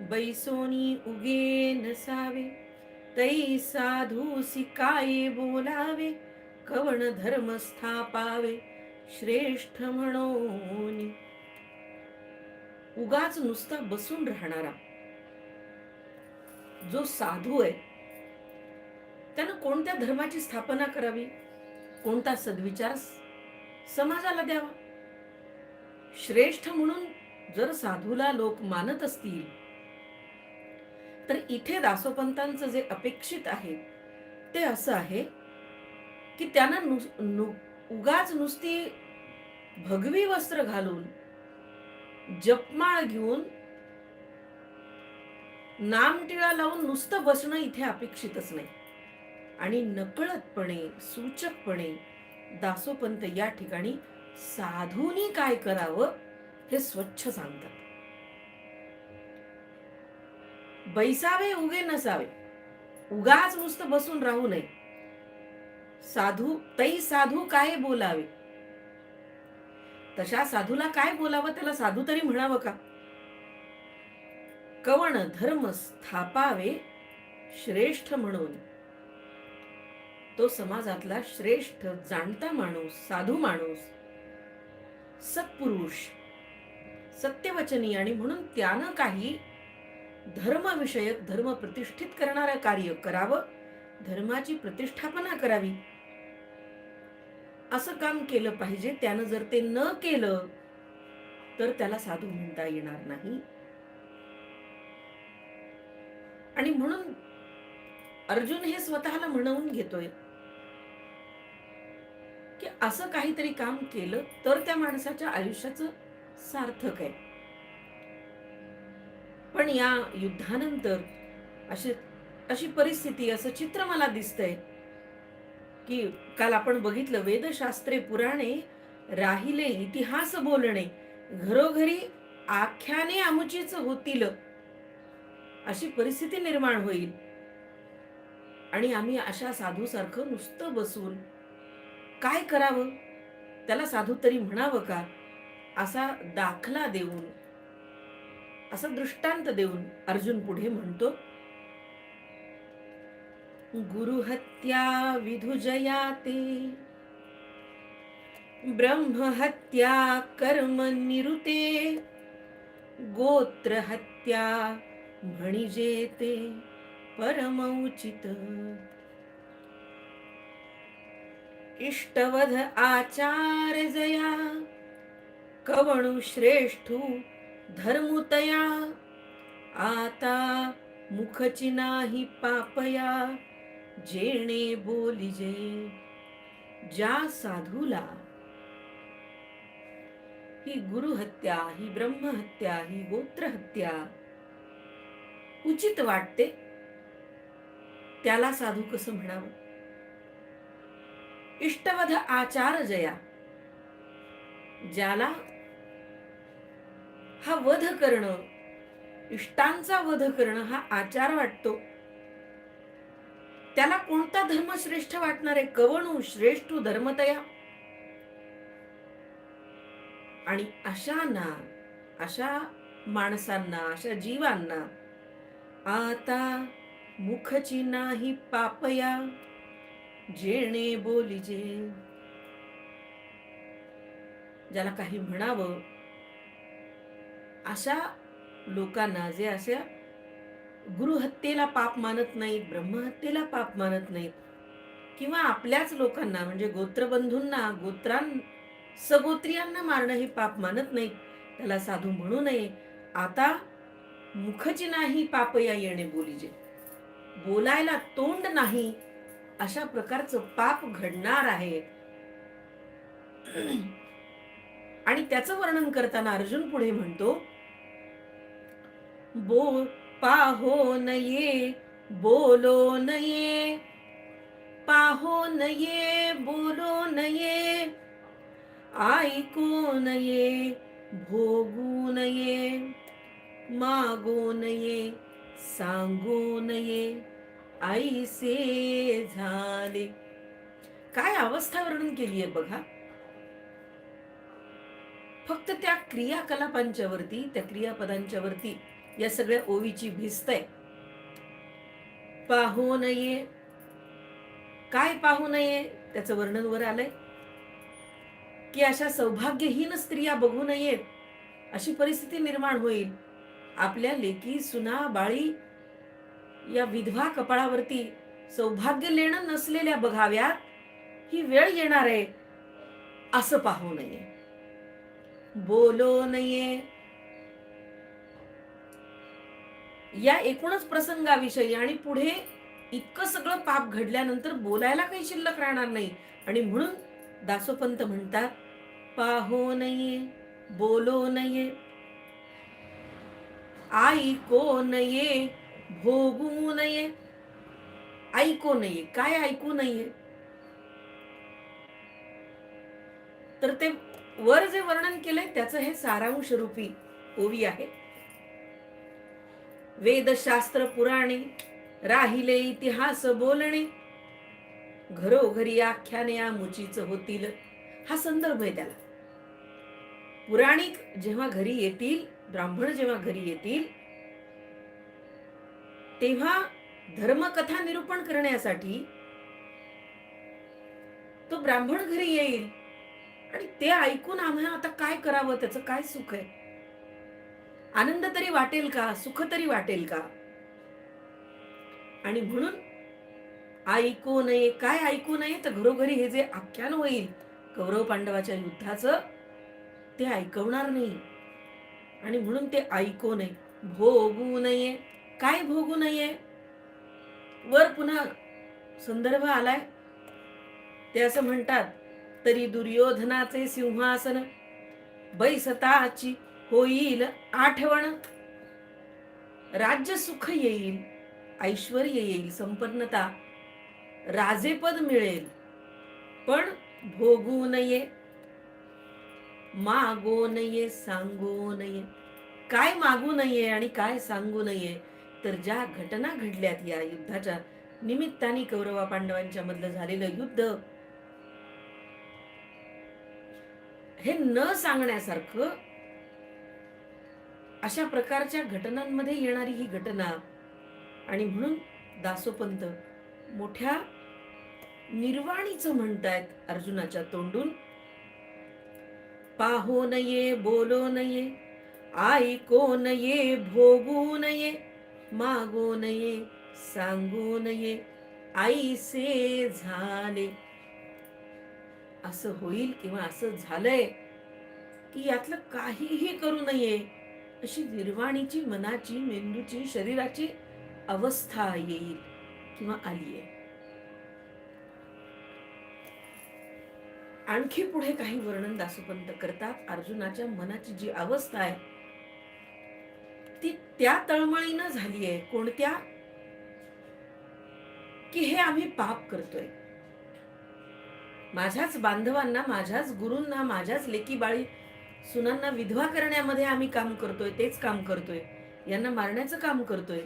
बैसोनी उगे नसावे तै साधू सिकाये बोलावे कवण धर्म स्थापावे श्रेष्ठ म्हणून. उगाच नुसता बसून राहणारा जो साधू आहे त्यानं कोणत्या धर्माची स्थापना करावी? कोणता सद्विचार समाजाला द्यावा? श्रेष्ठ म्हणून जर साधूला लोक मानत असतील तर इथे दासोपंतांचं जे अपेक्षित आहे ते असं आहे की त्यांना नु- नु- उगाच नुसती भगवी वस्त्र घालून जपमाळ घेऊन नामटिळा लावून नुसतं बसणं इथे अपेक्षितच नाही. आणि नकळतपणे सूचकपणे दासोपंत या ठिकाणी साधूनी काय करावं हे स्वच्छ सांगतात. बैसावे उगे नसावे. उगाच नुसतं बसून राहू नये. साधू तै साधू काय बोलावे? तशा साधूला काय बोलावं त्याला साधू तरी म्हणावं का? कवण धर्म स्थापावे श्रेष्ठ म्हणून. तो समाजातला श्रेष्ठ जाणता माणूस साधू माणूस सत्पुरुष सत्यवचनी आणि म्हणून त्यानं काही धर्मविषयक धर्म प्रतिष्ठित करणारं कार्य करावं धर्माची प्रतिष्ठापना करावी. असं काम केलं पाहिजे त्यानं जर ते न केलं तर त्याला साधू म्हणता येणार नाही. आणि म्हणून अर्जुन हे स्वतःला म्हणवून घेतोय की असं काहीतरी काम केलं तर त्या माणसाच्या आयुष्याचं सार्थक आहे. पण या युद्धानंतर अशी अशी परिस्थिती असं चित्र मला दिसतंय की काल आपण बघितलं वेदशास्त्रे पुराणे राहिले इतिहास बोलणे घरोघरी आख्याने आमुचीच होतील अशी परिस्थिती निर्माण होईल. आणि आम्ही अशा साधू सारखं नुसतं बसून काय करावं? त्याला साधू तरी म्हणावं का? असा दाखला देऊन असा दृष्टांत देऊन अर्जुन पुढे म्हणतो गुरुहत्या विधुजया ते ब्रह्महत्या कर्म निरुते गोत्रहत्या म्हणजे ते परमौचित। इष्टवध आचार जया कवणु श्रेष्ठू धर्मुतया आता मुखची नाही पापया जेणे बोलिजे ज्या साधूला। ही गुरुहत्या ही ब्रह्महत्या ही गोत्रहत्या उचित वाटते? त्याला साधू कसं म्हणावं? इष्टवध आचार जया। ज्याला हा वध करणं इष्टांचा वध करणं हा आचार वाटतो. त्याला कोणता धर्म श्रेष्ठ वाटणार आहे? कवणू श्रेष्ठ धर्मतया? आणि अशांना अशा माणसांना अशा जीवांना आता मुखची नाही पापया जेणे बोलिजे. ज्याला काही म्हणावं अशा लोकांना जे अशा गुरुहत्येला पाप मानत नाहीत ब्रह्महत्येला पाप मानत नाहीत किंवा आपल्याच लोकांना म्हणजे गोत्रबंधूंना गोत्रां सगोत्रियांना मारणं हे पाप मानत नाहीत त्याला साधू म्हणू नये. आता मुखची नाही पापया येणे बोलीजे. बोलायला तोंड नाही अशा प्रकारचं पाप घडणार आहे. आणि त्याचं वर्णन करताना अर्जुन पुढे म्हणतो बो पाहो नये बोलो नये। पाहो नये बोलो नये। ऐकू नये भोगू नये। मागू नये सांगू नये। ऐसे झाले। काय अवस्था वर्णन केली आहे बघा. फक्त त्या क्रियाकलापांच्या वरती त्या क्रियापदांच्या वरती या सगळ्या ओवीची भिस्त आहे. पाहू नये. काय पाहू नये? त्याचं वर्णन वर आलंय. की अशा सौभाग्यहीन स्त्रिया बघू नयेत अशी परिस्थिती निर्माण होईल. आपल्या लेकी सुना बाळी या विधवा कपाळावरती सौभाग्य लेणं नसलेल्या बघाव्यात ही वेळ येणार आहे. असं पाहू नये. बोलो नये. या एकूणच प्रसंगाविषयी आणि पुढे इतकं सगळं पाप घडल्यानंतर बोलायला काही शिल्लक राहणार नाही. आणि म्हणून दासोपंत म्हणतात पाहो नये बोलो नये. ऐको नये भोगू नये. ऐको नये. काय ऐकू नये? तर ते वर जे वर्णन केलंय त्याचं हे सारांश रूपी ओवी आहे. वेदशास्त्र पुराणे राहिले इतिहास बोलणे. घरोघरी आख्याने या मुचीच होतील हा संदर्भ आहे त्याला. पुराणिक जेव्हा घरी येतील ब्राह्मण जेव्हा घरी येतील तेव्हा धर्मकथा निरूपण करण्यासाठी तो ब्राह्मण घरी येईल आणि ते ऐकून आम्हाला आता काय करावं त्याचं काय सुख आहे? आनंद तरी वाटेल का? सुख तरी वाटेल का? आणि म्हणून ऐकू नये. काय ऐकू नये? तर घरोघरी हे जे आख्यान होईल कौरव पांडवाच्या युद्धाचं ते ऐकवणार नाही. आणि म्हणून ते ऐकू नये. भोगू नये. काय भोगू नये? वर पुन्हा संदर्भ आलाय. ते असं म्हणतात तरी दुर्योधनाचे सिंहासन बैसताची होईल आठवण. राज्य सुख येईल ऐश्वर येईल संपन्नता. राजेपद मिळेल पण भोगू नये. मागो नये सांगू नये. काय मागू नये आणि काय सांगू नये तर ज्या घटना घडल्यात या युद्धाच्या निमित्ताने कौरवा पांडवांच्या मधलं झालेलं युद्ध हे न सांगण्यासारखं अशा प्रकारच्या घटनांमध्ये येणारी ही घटना. आणि म्हणून दासोपंत मोठ्या निर्वाणीचं म्हणतायत अर्जुनाच्या तोंडून. पाहो नये बोलो नये ऐको नये भोगू नये मागो नये सांगू नये आईसे झाले. असं होईल किंवा असं झालंय की यातलं काहीही करू नये. अशी निर्वाणीची मनाची मेंदूची शरीराची अवस्था येईल किंवा आली आहे. आणखी पुढे काही वर्णन दासोपंत करतात. अर्जुनाच्या मनाची जी अवस्था आहे ती त्या तळमळीनं झाली आहे. कोणत्या? की हे आम्ही पाप करतोय. माझ्याच बांधवांना माझ्याच गुरूंना माझ्याच लेकीबाळी बाळी सुनांना विधवा करण्यामध्ये आम्ही काम करतोय तेच काम करतोय. यांना मारण्याचं काम करतोय.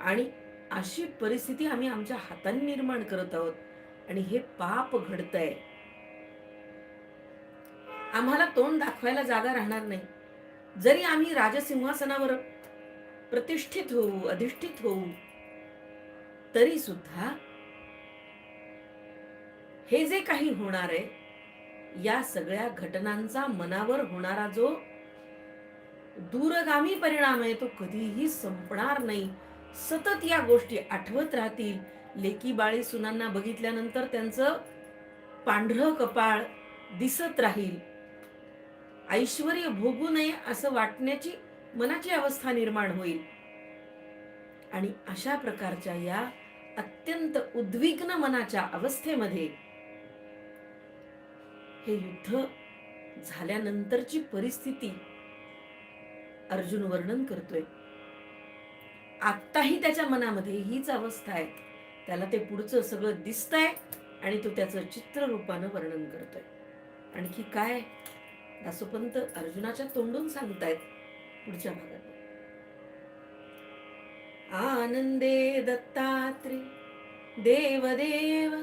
आणि अशी परिस्थिती आम्ही आमच्या हाताने निर्माण करत आहोत. आणि हे पाप घडतंय. आम्हाला तोंड दाखवायला जागा राहणार नाही. जरी आम्ही राजसिंहासनावर प्रतिष्ठित होऊ अधिष्ठित होऊ तरी सुद्धा हे जे काही होणार आहे या सगळ्या घटनांचा मनावर होणारा जो दूरगामी परिणाम आहे तो कधीही संपणार नाही. सतत या गोष्टी आठवत राहतील. लेकी बाळी सुनांना बघितल्यानंतर त्यांचं पांढरं कपाळ दिसत राहील. ऐश्वर भोगू नये असं वाटण्याची मनाची अवस्था निर्माण होईल. आणि अशा प्रकारच्या या अत्यंत उद्विग्न मनाच्या अवस्थेमध्ये हे युद्ध झाल्यानंतरची परिस्थिती अर्जुन वर्णन करतोय. आत्ताही त्याच्या मनामध्ये हीच अवस्था आहे. त्याला ते पुढचं सगळं दिसतंय आणि तो त्याचं चित्ररूपानं वर्णन करतोय. आणखी काय? दासोपंत अर्जुनाच्या तोंडून सांगतायत पुढच्या भागात. आनंदे दत्तात्रे देवदेव